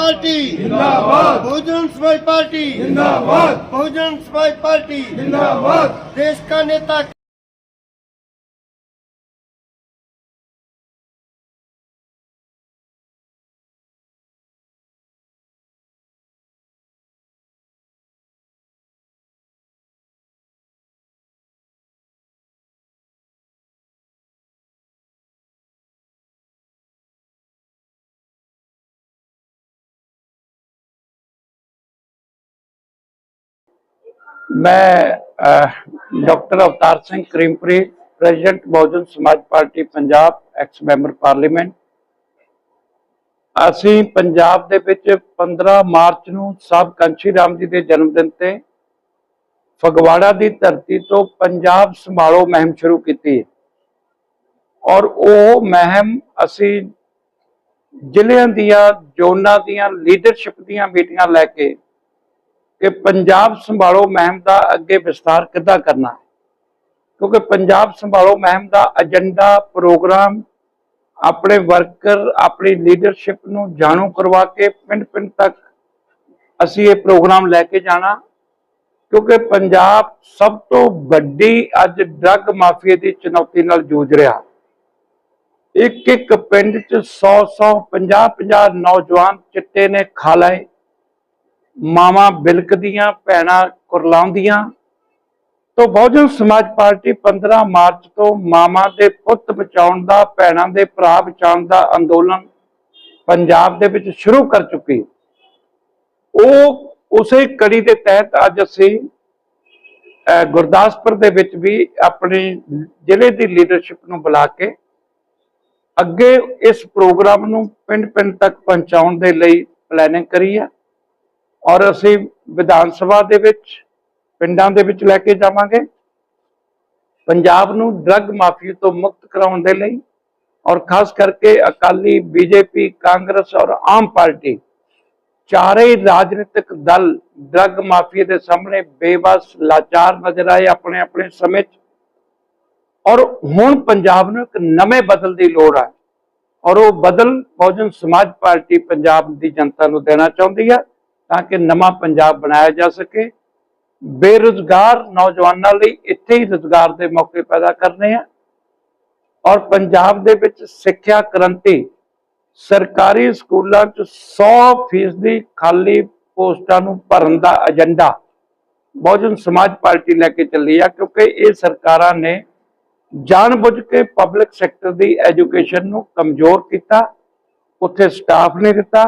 Party जिंदाबाद Bahujan Samaj party जिंदाबाद Bahujan Samaj party जिंदाबाद देश का नेता ਮੈਂ doctor Avtar Singh Karimpuri, president Bahujan Samaj party, Punjab ex member parliament ਅਸੀਂ ਪੰਜਾਬ ਦੇ ਵਿੱਚ 15 ਮਾਰਚ ਨੂੰ ਸਾਹਿਬ ਕੰਚੀ ਰਾਮ ਜੀ ਦੇ ਜਨਮ ਦਿਨ ਤੇ ਫਗਵਾੜਾ ਦੀ ਧਰਤੀ ਤੋਂ ਪੰਜਾਬ ਸੰਭਾਲੋ ਮੁਹਿੰਮ ਸ਼ੁਰੂ ਕੀਤੀ। ਔਰ ਉਹ ਮਹਿਮ ਅਸੀਂ ਜ਼ਿਲ੍ਹਿਆਂ ਦੀਆਂ, ਜ਼ੋਨਾਂ ਦੀਆਂ ਲੀਡਰਸ਼ਿਪ ਦੀਆਂ ਮੀਟਿੰਗਾਂ ਲੈ ਕੇ ਕਿ ਪੰਜਾਬ ਸੰਭਾਲੋ ਮਹਿਮ ਦਾ ਅੱਗੇ ਵਿਸਤਾਰ ਕਿੱਦਾਂ ਕਰਨਾ ਹੈ? ਕਿਉਂਕਿ ਪੰਜਾਬ ਸੰਭਾਲੋ ਮਹਿਮ ਦਾ ਏਜੰਡਾ ਪ੍ਰੋਗਰਾਮ ਆਪਣੇ ਵਰਕਰ ਆਪਣੀ ਲੀਡਰਸ਼ਿਪ ਨੂੰ ਜਾਣੂ ਕਰਵਾ ਕੇ ਪਿੰਡ ਪਿੰਡ ਤੱਕ ਅਸੀਂ ਇਹ ਪ੍ਰੋਗਰਾਮ ਲੈ ਕੇ ਜਾਣਾ। ਕਿਉਂਕਿ ਪੰਜਾਬ ਸਭ ਤੋਂ ਵੱਡੀ ਅੱਜ ਡਰੱਗ ਮਾਫੀਆ ਦੀ ਚੁਣੌਤੀ ਨਾਲ ਜੂਝ ਰਿਹਾ। ਇੱਕ ਇੱਕ ਪਿੰਡ 'ਚ 100 100 50 50 ਨੌਜਵਾਨ ਚਿੱਟੇ ਨੇ ਖਾ ਲਏ। ਮਾਵਾਂ ਬਿਲਕਦੀਆਂ ਭੈਣਾਂ ਕੁਰਲਾਉਂਦੀਆਂ ਤੋਂ ਬਹੁਜਨ ਸਮਾਜ ਪਾਰਟੀ 15 ਮਾਰਚ ਤੋਂ ਮਾਵਾਂ ਦੇ ਪੁੱਤ ਬਚਾਉਣ ਦਾ, ਭੈਣਾਂ ਦੇ ਭਰਾ ਬਚਾਉਣ ਦਾ ਅੰਦੋਲਨ ਪੰਜਾਬ ਦੇ ਵਿੱਚ ਸ਼ੁਰੂ ਕਰ ਚੁੱਕੀ। ਉਹ ਉਸੇ ਕੜੀ ਦੇ ਤਹਿਤ ਅੱਜ ਅਸੀਂ ਗੁਰਦਾਸਪੁਰ ਦੇ ਵਿੱਚ ਵੀ ਆਪਣੇ ਜ਼ਿਲ੍ਹੇ ਦੀ ਲੀਡਰਸ਼ਿਪ ਨੂੰ ਬੁਲਾ ਕੇ ਅੱਗੇ ਇਸ ਪ੍ਰੋਗਰਾਮ ਨੂੰ ਪਿੰਡ ਪਿੰਡ ਤੱਕ ਪਹੁੰਚਾਉਣ ਦੇ ਲਈ ਪਲੈਨਿੰਗ ਕਰੀ ਹੈ। ਔਰ ਅਸੀਂ ਵਿਧਾਨ ਸਭਾ ਦੇ ਵਿੱਚ, ਪਿੰਡਾਂ ਦੇ ਵਿੱਚ ਲੈ ਕੇ ਜਾਵਾਂਗੇ। ਪੰਜਾਬ ਨੂੰ ਡਰੱਗ ਮਾਫੀਆ ਤੋਂ ਮੁਕਤ ਕਰਾਉਣ ਦੇ ਲਈ ਔਰ ਖਾਸ ਕਰਕੇ ਅਕਾਲੀ, ਬੀਜੇਪੀ, ਕਾਂਗਰਸ ਔਰ ਆਮ ਪਾਰਟੀ ਚਾਰੇ ਰਾਜਨੀਤਿਕ ਦਲ ਡਰੱਗ ਮਾਫੀਆ ਦੇ ਸਾਹਮਣੇ ਬੇਬਸ, ਲਾਚਾਰ ਨਜ਼ਰ ਆਏ ਆਪਣੇ ਆਪਣੇ ਸਮੇਂ 'ਚ। ਔਰ ਹੁਣ ਪੰਜਾਬ ਨੂੰ ਇੱਕ ਨਵੇਂ ਬਦਲ ਦੀ ਲੋੜ ਹੈ ਔਰ ਉਹ ਬਦਲ ਬਹੁਜਨ ਸਮਾਜ ਪਾਰਟੀ ਪੰਜਾਬ ਦੀ ਜਨਤਾ ਨੂੰ ਦੇਣਾ ਚਾਹੁੰਦੀ ਹੈ ਤਾਂ ਕਿ ਨਵਾਂ ਪੰਜਾਬ ਬਣਾਇਆ ਜਾ ਸਕੇ। ਬੇਰੁਜ਼ਗਾਰ ਨੌਜਵਾਨਾਂ ਲਈ ਇੱਥੇ ਹੀ ਰੁਜ਼ਗਾਰ ਦੇ ਮੌਕੇ ਪੈਦਾ ਕਰਨੇ ਆ। ਔਰ ਪੰਜਾਬ ਦੇ ਵਿੱਚ ਸਿੱਖਿਆ ਕ੍ਰਾਂਤੀ ਸਰਕਾਰੀ ਸਕੂਲਾਂ 'ਚ 100% ਖਾਲੀ ਪੋਸਟਾਂ ਨੂੰ ਭਰਨ ਦਾ ਏਜੰਡਾ ਬਹੁਜਨ ਸਮਾਜ ਪਾਰਟੀ ਲੈ ਕੇ ਚੱਲੀ ਆ, ਕਿਉਂਕਿ ਇਹ ਸਰਕਾਰਾਂ ਨੇ ਜਾਣਬੁੱਝ ਕੇ ਪਬਲਿਕ ਸੈਕਟਰ ਦੀ ਐਜੂਕੇਸ਼ਨ ਨੂੰ ਕਮਜ਼ੋਰ ਕੀਤਾ। ਉੱਥੇ ਸਟਾਫ ਨਹੀਂ ਦਿੱਤਾ।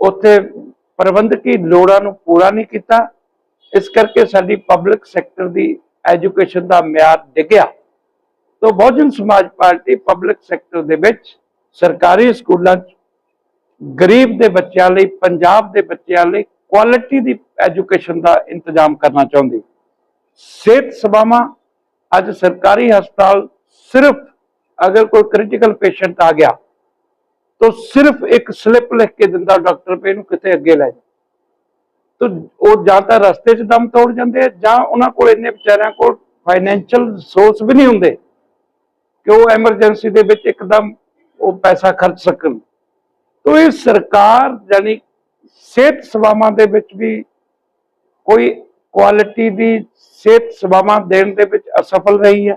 ਉੱਥੇ ਪ੍ਰਬੰਧਕੀ ਲੋੜਾਂ ਨੂੰ ਪੂਰਾ ਨਹੀਂ ਕੀਤਾ। ਇਸ ਕਰਕੇ ਸਾਡੀ ਪਬਲਿਕ ਸੈਕਟਰ ਦੀ ਐਜੂਕੇਸ਼ਨ ਦਾ ਮਿਆਰ ਡਿੱਗਿਆ। ਤੋਂ Bahujan Samaj party public sector ਦੇ ਵਿੱਚ ਸਰਕਾਰੀ ਸਕੂਲਾਂ 'ਚ ਗਰੀਬ ਦੇ ਬੱਚਿਆਂ ਲਈ, ਪੰਜਾਬ ਦੇ ਬੱਚਿਆਂ ਲਈ ਕੁਆਲਿਟੀ ਦੀ ਐਜੂਕੇਸ਼ਨ ਦਾ ਇੰਤਜ਼ਾਮ ਕਰਨਾ ਚਾਹੁੰਦੀ। ਸਿਹਤ ਸੇਵਾਵਾਂ ਅੱਜ ਸਰਕਾਰੀ ਹਸਪਤਾਲ ਸਿਰਫ ਅਗਰ ਕੋਈ ਕ੍ਰਿਟੀਕਲ ਪੇਸ਼ੈਂਟ ਆ ਗਿਆ ਤਾਂ ਸਿਰਫ ਇੱਕ ਸਲਿੱਪ ਲਿਖ ਕੇ ਦਿੰਦਾ ਡਾਕਟਰ ਪੇ ਨੂੰ ਕਿਤੇ ਅੱਗੇ ਲੈ ਜਾ। ਤਾਂ ਉਹ ਜਾਂ ਤਾਂ ਰਸਤੇ 'ਚ ਦਮ ਤੋੜ ਜਾਂਦੇ ਜਾਂ ਉਹਨਾਂ ਕੋਲ ਇੰਨੇ ਵਿਚਾਰਿਆਂ ਕੋਲ ਫਾਈਨੈਂਸ਼ੀਅਲ ਰਿਸੋਰਸ ਵੀ ਨਹੀਂ ਹੁੰਦੇ ਕਿ ਉਹ ਐਮਰਜੈਂਸੀ ਦੇ ਵਿੱਚ ਇੱਕਦਮ ਉਹ ਪੈਸਾ ਖਰਚ ਸਕਣ। ਤਾਂ ਇਹ ਸਰਕਾਰ ਜਾਨੀ ਸਿਹਤ ਸੇਵਾਵਾਂ ਦੇ ਵਿੱਚ ਵੀ ਕੋਈ ਕੁਆਲਿਟੀ ਦੀ ਸਿਹਤ ਸੇਵਾਵਾਂ ਦੇਣ ਦੇ ਵਿੱਚ ਅਸਫਲ ਰਹੀ ਹੈ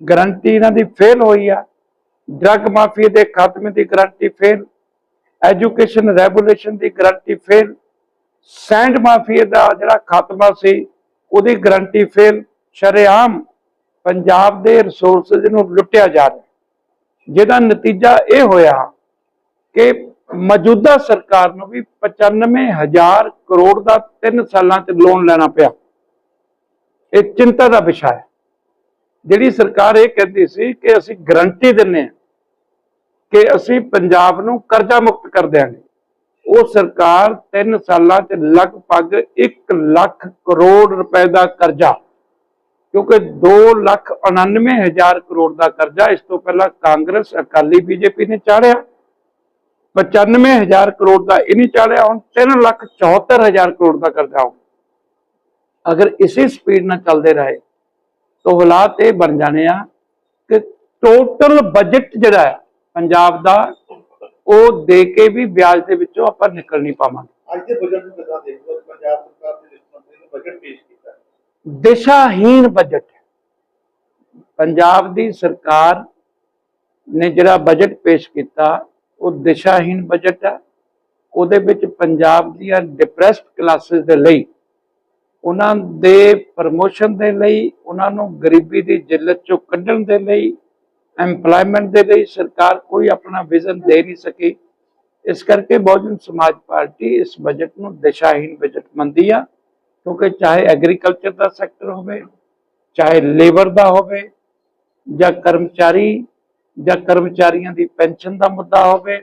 ਗਰੰਟੀ ਇਹਨਾਂ ਦੀ ਫੇਲ ਹੋਈ ਆ। ਡਰੱਗ ਮਾਫੀਆ ਦੇ ਖਾਤਮੇ ਦੀ ਗਰੰਟੀ ਫੇਲ ਐਜੂਕੇਸ਼ਨ ਰੈਗੂਲੇਸ਼ਨ ਦੀ ਗਰੰਟੀ ਫੇਲ ਸੈਂਡ ਮਾਫੀਆ ਦਾ ਜਿਹੜਾ ਖਾਤਮਾ ਸੀ, ਉਹਦੀ ਗਰੰਟੀ ਫੇਲ ਸ਼ਰੇਆਮ ਪੰਜਾਬ ਦੇ ਰਿਸੋਰਸਸ ਨੂੰ ਲੁੱਟਿਆ ਜਾ ਰਿਹਾ ਜਿਹਦਾ ਨਤੀਜਾ ਇਹ ਹੋਇਆ ਕਿ ਮੌਜੂਦਾ ਸਰਕਾਰ ਨੂੰ ਵੀ 95000 ਕਰੋੜ ਦਾ 3 ਸਾਲਾਂ 'ਚ ਲੋਨ ਲੈਣਾ ਪਿਆ। ਇਹ ਚਿੰਤਾ ਦਾ ਵਿਸ਼ਾ ਹੈ। ਜਿਹੜੀ ਸਰਕਾਰ ਇਹ ਕਹਿੰਦੀ ਸੀ ਕਿ ਅਸੀਂ ਗਰੰਟੀ ਦਿੰਨੇ ਆ ਕਿ ਅਸੀਂ ਪੰਜਾਬ ਨੂੰ ਕਰਜ਼ਾ ਮੁਕਤ ਕਰ ਦਿਆਂਗੇ। ਉਹ ਸਰਕਾਰ 3 ਸਾਲਾਂ 'ਚ ਲਗਭਗ 1 ਲੱਖ ਕਰੋੜ ਰੁਪਏ ਦਾ ਕਰਜ਼ਾ, ਕਿਉਂਕਿ 2 ਲੱਖ 99 ਹਜ਼ਾਰ ਕਰੋੜ ਦਾ ਕਰਜ਼ਾ ਇਸ ਤੋਂ ਪਹਿਲਾਂ ਕਾਂਗਰਸ, ਅਕਾਲੀ ਬੀਜੇਪੀ ਨੇ ਚਾੜਿਆ। 95 ਹਜ਼ਾਰ ਕਰੋੜ ਦਾ ਇਹ ਨਹੀਂ ਚਾੜਿਆ, ਹੁਣ 3 ਲੱਖ 74 ਹਜ਼ਾਰ ਕਰੋੜ ਦਾ ਕਰਜ਼ਾ ਹੋ ਅਗਰ ਇਸੇ ਸਪੀਡ ਨਾਲ ਚੱਲਦੇ ਰਹੇ, ਤਾਂ ਹਾਲਾਤ ਇਹ ਬਣ ਜਾਣੇ ਆ ਕਿ ਟੋਟਲ ਬਜਟ ਜਿਹੜਾ ਹੈ ਪੰਜਾਬ ਦਾ ਉਹ ਦੇ ਕੇ ਵੀ ਵਿਆਜ ਦੇ ਵਿੱਚੋਂ ਆਪਾਂ ਨਿਕਲ ਨਹੀਂ ਪਾਵਾਂਗੇ। ਅੱਜ ਦੇ ਬਜਟ ਨੂੰ ਕਿੱਦਾਂ ਹੋ? ਪੰਜਾਬ ਸਰਕਾਰ ਦੇ ਵਿੱਤ ਮੰਤਰੀ ਨੇ ਬਜਟ ਪੇਸ਼ ਕੀਤਾ। ਦਿਸ਼ਾਹੀਨ ਬਜਟ ਪੰਜਾਬ ਦੀ ਸਰਕਾਰ ਨੇ ਜਿਹੜਾ ਬਜਟ ਪੇਸ਼ ਕੀਤਾ ਉਹ ਦਿਸ਼ਾਹੀਨ ਬਜਟ ਹੈ। ਉਹਦੇ ਵਿੱਚ ਪੰਜਾਬ ਦੀਆਂ ਡਿਪਰੈਸਡ ਕਲਾਸਿਸ ਦੇ ਲਈ ਉਹਨਾਂ ਦੇ ਪ੍ਰਮੋਸ਼ਨ ਦੇ ਲਈ ਉਹਨਾਂ ਨੂੰ ਗਰੀਬੀ ਦੀ ਜਿੱਲਤ ਚੋਂ ਕੱਢਣ ਦੇ ਲਈ ਐਮਪਲੋਇਮੈਂਟ ਦੇ ਲਈ ਸਰਕਾਰ ਕੋਈ ਆਪਣਾ ਵਿਜ਼ਨ ਦੇ ਨਹੀਂ ਸਕੀ। ਇਸ ਕਰਕੇ ਬਹੁਜਨ ਸਮਾਜ ਪਾਰਟੀ ਇਸ ਬਜਟ ਨੂੰ ਦਿਸ਼ਾਹੀਨ ਬਜਟ ਮੰਨਦੀ ਆ, ਕਿਉਂਕਿ ਚਾਹੇ ਐਗਰੀਕਲਚਰ ਦਾ ਸੈਕਟਰ ਹੋਵੇ, ਚਾਹੇ ਲੇਬਰ ਦਾ ਹੋਵੇ, ਜਾਂ ਕਰਮਚਾਰੀ, ਜਾਂ ਕਰਮਚਾਰੀਆਂ ਦੀ ਪੈਨਸ਼ਨ ਦਾ ਮੁੱਦਾ ਹੋਵੇ,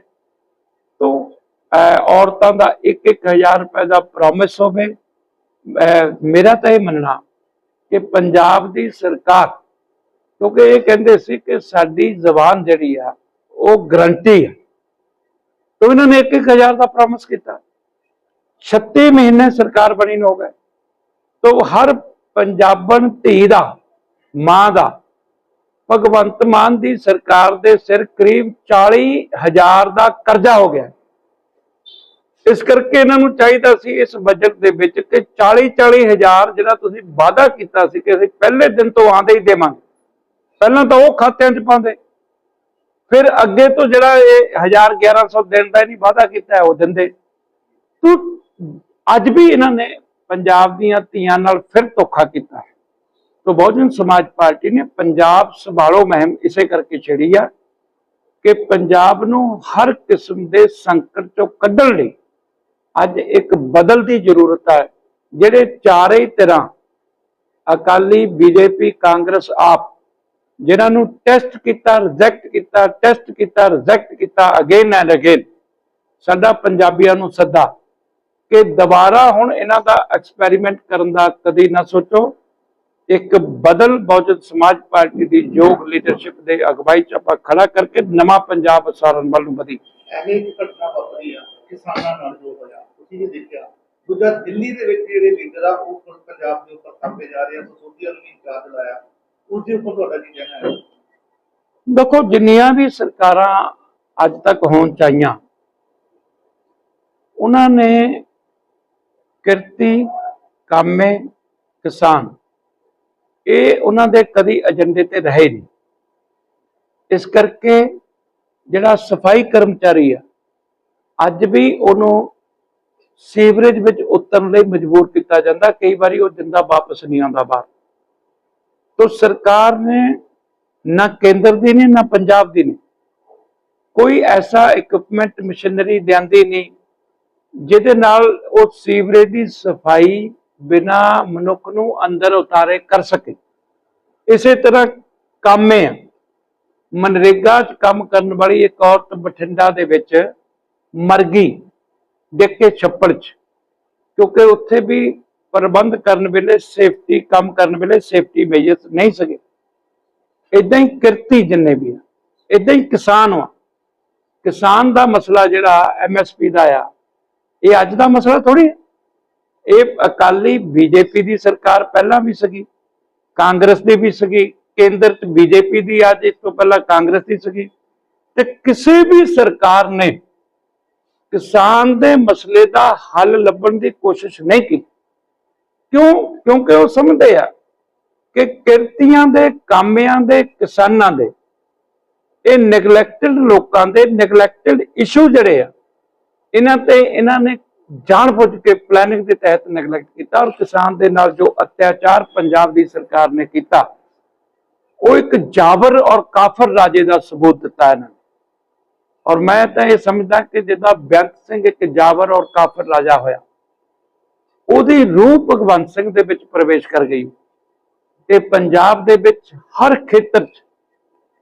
ਤੋਂ ਔਰਤਾਂ ਦਾ 1-1000 ਰੁਪਏ ਦਾ ਪ੍ਰੋਮਿਸ ਹੋਵੇ। ਮੇਰਾ ਤਾਂ ਇਹ ਮੰਨਣਾ ਕਿ ਪੰਜਾਬ ਦੀ ਸਰਕਾਰ ਕਿਉਂਕਿ ਇਹ ਕਹਿੰਦੇ ਸੀ ਕਿ ਸਾਡੀ ਜ਼ਬਾਨ ਜਿਹੜੀ ਆ, ਉਹ ਗਰੰਟੀ ਹੈ ਤੋਂ ਇਹਨਾਂ ਨੇ 1000 ਦਾ ਪ੍ਰੋਮਿਸ ਕੀਤਾ। 36 ਮਹੀਨੇ ਸਰਕਾਰ ਬਣੀ ਨੂੰ ਹੋ ਗਏ। ਤੋਂ ਹਰ ਪੰਜਾਬਣ ਧੀ ਦਾ, ਮਾਂ ਦਾ, ਭਗਵੰਤ ਮਾਨ ਦੀ ਸਰਕਾਰ ਦੇ ਸਿਰ ਕਰੀਬ 40000 ਦਾ ਕਰਜ਼ਾ ਹੋ ਗਿਆ। ਇਸ ਕਰਕੇ ਇਹਨਾਂ ਨੂੰ ਚਾਹੀਦਾ ਸੀ ਇਸ ਬਜਟ ਦੇ ਵਿੱਚ ਕਿ 40 40000 ਜਿਹੜਾ ਤੁਸੀਂ ਵਾਅਦਾ ਕੀਤਾ ਸੀ ਕਿ ਅਸੀਂ ਪਹਿਲੇ ਦਿਨ ਤੋਂ ਆਂਦੇ ਹੀ ਦੇਵਾਂਗੇ। ਪਹਿਲਾਂ ਤਾਂ ਉਹ ਖਾਤਿਆਂ 'ਚ ਪਾਉਂਦੇ। ਫਿਰ ਅੱਗੇ ਤੋਂ ਜਿਹੜਾ ਇਹ 1000 1100 ਦਿਨ ਦਾ ਨਹੀਂ ਵਾਅਦਾ ਕੀਤਾ, ਉਹ ਦਿੰਦੇ। ਤੂੰ ਅੱਜ ਵੀ ਇਹਨਾਂ ਨੇ ਪੰਜਾਬ ਦੀਆਂ ਧੀਆਂ ਨਾਲ ਫਿਰ ਧੋਖਾ ਕੀਤਾ। ਤੋ ਬਹੁਜਨ ਸਮਾਜ ਪਾਰਟੀ ਨੇ ਪੰਜਾਬ ਸੰਭਾਲੋ ਮਹਿਮ ਇਸੇ ਕਰਕੇ ਛੇੜੀ ਆ ਕਿ ਪੰਜਾਬ ਨੂੰ ਹਰ ਕਿਸਮ ਦੇ ਸੰਕਟ ਚੋਂ ਕੱਢਣ ਲਈ ਅੱਜ ਇੱਕ ਬਦਲ ਦੀ ਜ਼ਰੂਰਤ ਹੈ ਜਿਹੜੇ ਚਾਰੇ ਹੀ ਤਰ੍ਹਾਂ ਅਕਾਲੀ, ਬੀਜੇਪੀ, ਕਾਂਗਰਸ ਆਪ ਜਿਨ੍ਹਾਂ ਨੂੰ ਟੈਸਟ ਕੀਤਾ, ਰਿਜੈਕਟ ਕੀਤਾ, ਟੈਸਟ ਕੀਤਾ, ਰਿਜੈਕਟ ਕੀਤਾ ਅਗੇਨ ਐਂਡ ਅਗੇਨ ਸਾਡਾ ਪੰਜਾਬੀਆਂ ਨੂੰ ਸੱਦਾ ਕਿ ਦੁਬਾਰਾ ਹੁਣ ਇਹਨਾਂ ਦਾ ਐਕਸਪੈਰੀਮੈਂਟ ਕਰਨ ਦਾ ਕਦੀ ਨਾ ਸੋਚੋ। ਇੱਕ ਬਦਲ ਬਹੁਜਨ ਸਮਾਜ ਪਾਰਟੀ ਦੀ ਯੋਗ ਲੀਡਰਸ਼ਿਪ ਦੇ ਅਗਵਾਈ ਚ ਆਪਾਂ ਖੜਾ ਕਰਕੇ ਨਵਾਂ ਪੰਜਾਬ ਉਸਾਰਨ ਵੱਲ ਨੂੰ ਵਧੀ। ਐਵੇਂ ਇੱਕ ਘਟਨਾ ਵਾਪਰੀ ਆ, ਕਿਸਾਨਾਂ ਨਾਲ ਜੋ ਹੋਇਆ, ਤੁਸੀਂ ਵੀ ਦੇਖਿਆ। ਦੂਜਾ ਦਿੱਲੀ ਦੇ ਵਿੱਚ ਜਿਹੜੇ ਲੀਡਰ ਆ, ਉਹ ਹੁਣ ਪੰਜਾਬ ਦੇ ਉੱਪਰ ਥੰਮੇ ਜਾ ਰਹੇ ਆ ਸੋਧੀਆ ਨੂੰ ਵੀ ਚਾਰਜ ਲਾਇਆ। ਉਸ ਦੇ ਉੱਪਰ ਤੁਹਾਡਾ ਕੀ ਕਹਿਣਾ ਹੈ? ਦੇਖੋ, ਜਿੰਨੀਆਂ ਵੀ ਸਰਕਾਰਾਂ ਅੱਜ ਤੱਕ ਹੋਣ ਚਾਹੀਆਂ, ਉਹਨਾਂ ਨੇ ਕਿਰਤੀ ਕਾਮੇ ਕਿਸਾਨ, ਇਹ ਉਹਨਾਂ ਦੇ ਕਦੀ ਏਜੰਡੇ ਤੇ ਰਹੇ ਨਹੀਂ। ਇਸ ਕਰਕੇ ਜਿਹੜਾ ਸਫ਼ਾਈ ਕਰਮਚਾਰੀ ਆ, ਅੱਜ ਵੀ ਉਹਨੂੰ ਸੀਵਰੇਜ ਵਿੱਚ ਉਤਰਨ ਲਈ ਮਜਬੂਰ ਕੀਤਾ ਜਾਂਦਾ, ਕਈ ਵਾਰੀ ਉਹ ਜਿੰਦਾ ਵਾਪਸ ਨਹੀਂ ਆਉਂਦਾ ਬਾਹਰ। ਤੋ ਸਰਕਾਰ ਨੇ ਨਾ ਕੇਂਦਰ ਦੀ ਨਹੀਂ ਨਾ ਪੰਜਾਬ ਦੀ ਨਹੀਂ ਕੋਈ ਐਸਾ ਇਕਵਿਪਮੈਂਟ ਮਸ਼ੀਨਰੀ ਲਿਆਂਦੀ ਨਹੀਂ ਜਿਹਦੇ ਨਾਲ ਉਹ ਸੀਵਰੇਜ ਦੀ ਸਫ਼ਾਈ ਬਿਨਾ ਮਨੁੱਖ ਨੂੰ ਅੰਦਰ ਉਤਾਰੇ ਕਰ ਸਕੇ। ਇਸੇ ਤਰ੍ਹਾਂ ਕਾਮੇ ਮਨਰੇਗਾ 'ਚ ਕੰਮ ਕਰਨ ਵਾਲੀ ਇੱਕ ਔਰਤ ਬਠਿੰਡਾ ਦੇ ਵਿੱਚ ਮਰ ਗਈ, ਡਿੱਗ ਕੇ ਛੱਪੜ 'ਚ। ਕਿਉਂਕਿ ਉੱਥੇ ਵੀ ਪ੍ਰਬੰਧ ਕਰਨ ਵੇਲੇ ਸੇਫਟੀ ਕੰਮ ਕਰਨ ਵੇਲੇ ਸੇਫਟੀ ਮੇਜਰਸ ਨਹੀਂ ਸਕੇ ਇਦਾਂ ਹੀ ਕਿਰਤੀ ਜਿੰਨੇ ਵੀ ਆ ਇਦਾਂ ਹੀ ਕਿਸਾਨ ਆ ਕਿਸਾਨ ਦਾ ਮਸਲਾ ਜਿਹੜਾ ਐਮਐਸਪੀ ਦਾ ਆ, ਇਹ ਅੱਜ ਦਾ ਮਸਲਾ ਥੋੜੀ ਹੈ ਇਹ ਅਕਾਲੀ ਬੀਜੇਪੀ ਦੀ ਸਰਕਾਰ ਪਹਿਲਾਂ ਵੀ ਸੀਗੀ, ਕਾਂਗਰਸ ਦੀ ਵੀ ਸੀਗੀ ਕੇਂਦਰ ਚ ਬੀਜੇਪੀ ਦੀ ਅੱਜ ਇਸ ਤੋਂ ਪਹਿਲਾਂ ਕਾਂਗਰਸ ਦੀ ਸੀਗੀ। ਤੇ ਕਿਸੇ ਵੀ ਸਰਕਾਰ ਨੇ ਕਿਸਾਨ ਦੇ ਮਸਲੇ ਦਾ ਹੱਲ ਲੱਭਣ ਦੀ ਕੋਸ਼ਿਸ਼ ਨਹੀਂ ਕੀਤੀ। ਕਿਉਂ? ਕਿਉਂਕਿ ਉਹ ਸਮਝਦੇ ਆ ਕਿ ਕਿਰਤੀਆਂ ਦੇ, ਕਾਮਿਆਂ ਦੇ, ਕਿਸਾਨਾਂ ਦੇ, ਇਹ ਨੈਗਲੈਕਟਡ ਲੋਕਾਂ ਦੇ ਨੈਗਲੈਕਟਡ ਇਸ਼ੂ ਜਿਹੜੇ ਆ, ਇਹਨਾਂ ਤੇ ਇਹਨਾਂ ਨੇ ਜਾਣਬੁੱਝ ਕੇ ਪਲੈਨਿੰਗ ਦੇ ਤਹਿਤ ਨੈਗਲੈਕਟ ਕੀਤਾ ਔਰ ਕਿਸਾਨ ਦੇ ਨਾਲ ਜੋ ਅਤਿਆਚਾਰ ਪੰਜਾਬ ਦੀ ਸਰਕਾਰ ਨੇ ਕੀਤਾ, ਉਹ ਇੱਕ ਜਾਬਰ ਔਰ ਕਾਫਰ ਰਾਜੇ ਦਾ ਸਬੂਤ ਦਿੱਤਾ ਇਹਨਾਂ ਨੇ। ਔਰ ਮੈਂ ਤਾਂ ਇਹ ਸਮਝਦਾ ਕਿ ਜਿੱਦਾਂ ਬੇਅੰਤ ਸਿੰਘ ਇੱਕ ਜਾਬਰ ਔਰ ਕਾਫਰ ਰਾਜਾ ਹੋਇਆ ਉਹਦੀ ਰੂਹ ਭਗਵੰਤ ਸਿੰਘ ਦੇ ਵਿੱਚ ਪ੍ਰਵੇਸ਼ ਕਰ ਗਈ ਤੇ ਪੰਜਾਬ ਦੇ ਵਿੱਚ ਹਰ ਖੇਤਰ 'ਚ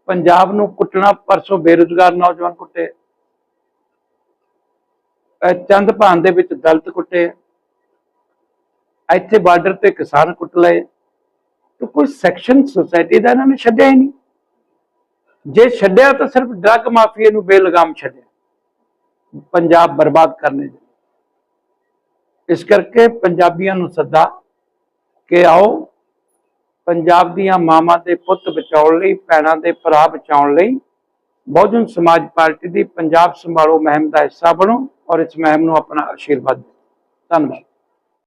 ਪੰਜਾਬ ਨੂੰ ਕੁੱਟਣਾ ਪਰਸੋਂ ਬੇਰੁਜ਼ਗਾਰ ਨੌਜਵਾਨ ਕੁੱਟੇ। ਚੰਦ ਭਾਨ ਦੇ ਵਿੱਚ ਦਲਤ ਕੁੱਟੇ। ਇੱਥੇ ਬਾਰਡਰ ਤੇ ਕਿਸਾਨ ਕੁੱਟ ਲਏ। ਤੇ ਕੋਈ ਸੈਕਸ਼ਨ ਸੁਸਾਇਟੀ ਦਾ ਇਹਨਾਂ ਨੇ ਛੱਡਿਆ ਹੀ ਨਹੀਂ। ਜੇ ਛੱਡਿਆ ਤਾਂ ਸਿਰਫ ਡਰੱਗ ਮਾਫੀਆ ਨੂੰ ਬੇਲਗਾਮ ਛੱਡਿਆ। ਪੰਜਾਬ ਬਰਬਾਦ ਕਰਨੇ ਇਸ ਕਰਕੇ ਪੰਜਾਬੀਆਂ ਨੂੰ ਸੱਦਾ ਕਿ ਆਓ ਪੰਜਾਬ ਦੀਆਂ ਮਾਵਾਂ ਦੇ ਪੁੱਤ ਬਚਾਉਣ ਲਈ, ਭੈਣਾਂ ਦੇ ਭਰਾ ਬਚਾਉਣ ਲਈ ਬਹੁਜਨ ਸਮਾਜ ਪਾਰਟੀ ਦੀ ਪੰਜਾਬ ਸੰਭਾਲੋ ਮੁਹਿੰਮ ਦਾ ਹਿੱਸਾ ਬਣੋ ਔਰ ਇਸ ਮੁਹਿੰਮ ਨੂੰ ਆਪਣਾ ਆਸ਼ੀਰਵਾਦ ਦਿਓ। ਧੰਨਵਾਦ।